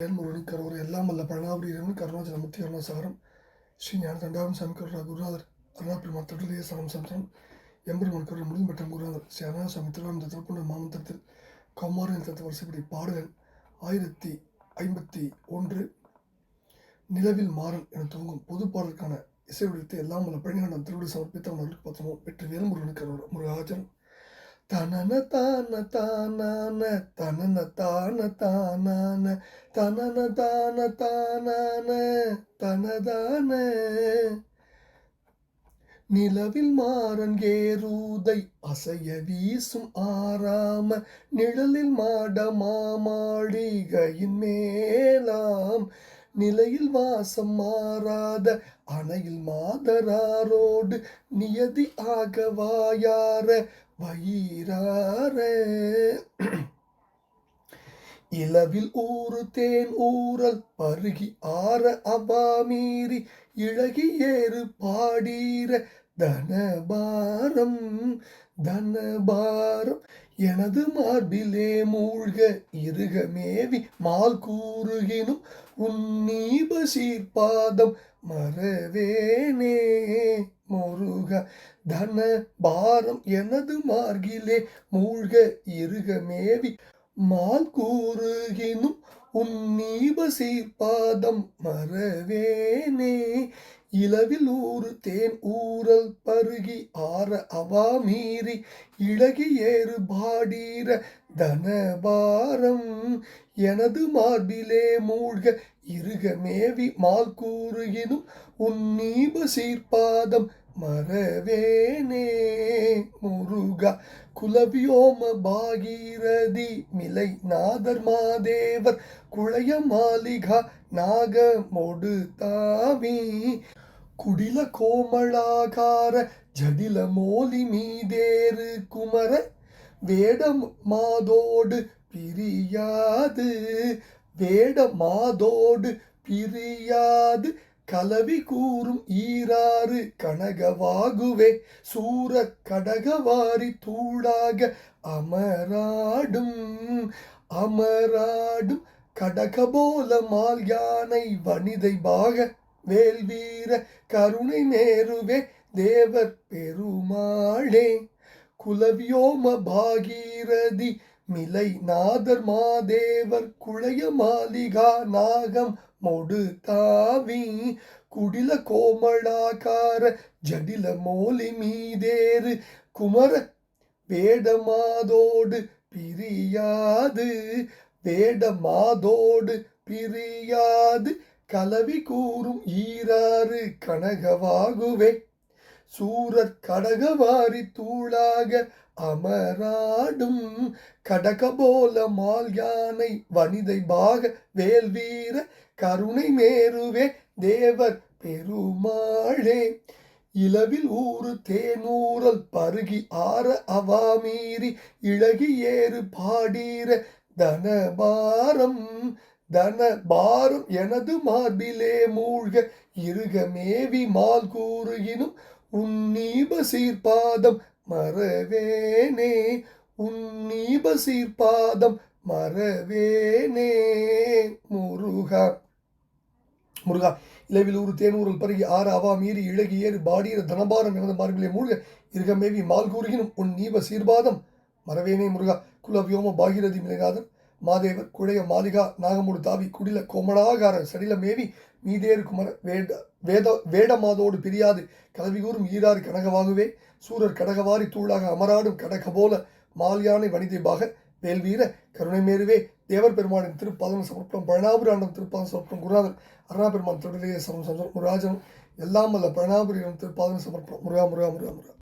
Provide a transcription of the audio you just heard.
வேல்முருகன் கரோர் எல்லாம் அல்ல பழனாபுரியன் கருணாச்சலமூர்த்தி அருணாசாகரம் ஸ்ரீ ஞான தண்டாவன் சாமி கருணா குருநாதர் அருணாபெருமான் தொடர்லேயே சரம் சந்திரன் எம்பெருமான் கருள் முடியும் மற்றும் குருநாதர் ஸ்ரீ அருணாசாமி திருவாரூர் திருப்பண்ட மாமந்திரத்தில் கௌமாரன் தத்து வரிசைப்படி பாடுகள் ஆயிரத்தி ஐம்பத்தி ஒன்று நிலவில் மாறன் என துவங்கும் பொது பாடலுக்கான இசை வடிவத்தை எல்லாம் அல்ல பழனியாண்டம் திருவிழா சமர்ப்பித்த அவர்களுக்கு பத்திரமும் வெற்றி வேல்முருகனுக்கு கரோர் முருகாஜன் தனன தான தானான தனன தான தானான தனன தான தானான தனதான. நிலவில் மாறன் ஏறுதை அசைய வீசும் ஆறாம நிழலில் மாட மாமாளிகையின் மேலாம். நிலையில் வாசம் மாறாத அணையில் மாதராரோடு நியதி ஆகவாயார வயிறாரே இளவில் ஊறு தேன் ஊறல் பருகி ஆற அபாமீறி இழகி ஏறு பாடீர தனபாரம் தனபாரம். எனது மார்பிலே மூழ்க இருக மேவி மால் கூறுகினும் உன்னீப சீர்பாதம் மறவேனே. முருக தன பாரம் எனது மார்கிலே மூழ்க இருக மேவி. மால் கூறுகினும் உன்னீப சீர்பாதம் மறவேனே. இளவில் ஊறு தேன் ஊறல் பருகி ஆற அவா மீறி இழகி ஏறு பாடீர தனபாரம். எனது மார்பிலே மூழ்க இருக மேவி மால் கூறுகினும் உன்னீப சீர்பாதம் மறவேனே. முருகா குலவியோம பாகீரதி மிலை நாதர் மாதேவர் குழைய மாளிகா நாகமொடு தாவி குடில கோமளாகார ஜடில மோலி மீதேறு குமர. வேடம் மாதோடு பிரியாது. வேட மாதோடு பிரியாது. கலவி கூறும் ஈராறு கனகவாகுவே சூர கடகவாரி தூளாக அமராடும் அமராடும் கடகபோல மால் யானை வனிதை பாக வேல்வீர கருணை நேருவே தேவர் பெருமாளே. குலவியோம பாகீரதி மிலை நாதர் மாதேவர் குழைய மாளிகா நாகம் மொடு தாவி குடில கோமளாக்கார ஜடில மோலி மீதேறு குமர வேடமாதோடு பிரியாது. வேடமாதோடு பிரியாது கலவி கூறும் ஈராறு கனகவாகுவே. சூரற் கடகவாரி தூளாக அமராடும் கடகபோல மால் யானை வனிதை பாக வேல்வீர கருணை மேருவே தேவர் பெருமாளே. இளவில் ஊறு தேனூரல் பருகி ஆற அவாமீறி இழகி ஏறு பாடீர தனபாரம் தனபாரம் எனது மார்பிலே மூழ்க இருக மேவி மால் கூறுகினும் உன்னீப சீர்பாதம் மறவேனே உன்னீப சீர்பாதம் மறவேனே முருகா. முருகா இலவில் ஊறு தேனூரல் பருகி ஆறு அவா மீறி இழகி ஏறு பாடியர் தனபாரம் எனது மார்பிலே மூழ்க இருகமேவி மால் கூறுகினும் உன் நீப சீர்பாதம் மரவேனே முருகா குலவியோம பாகிரதி மிளகாதன். மாதேவர் குழைய மாளிகா நாகமுடு தாவி குடில கோமலாகார சடில மேவி மீதேறு குமர வேட வேத வேடமாதோடு பிரியாது கலவிகூறும் ஈராறு கனகவாகுவே. சூரர் கடகவாரி தூளாக அமராடும் கடக போல மால்யானை வனிதைபாக வேல்வீர கருணை மேருவே தேவர் பெருமானின் திருப்பாதம் சமர்ப்பணம் பழனாபுராண்டம் திருப்பாதம் சமர்ப்பணம் குருநாதன் அருணா பெருமான் தொடரையே சமம் சந்தோம் ராஜன் எல்லாம் அல்ல பழனாபுரியம் திருப்பாதம் சமர்ப்பணம். முருகா முருகா முருகா முருகா.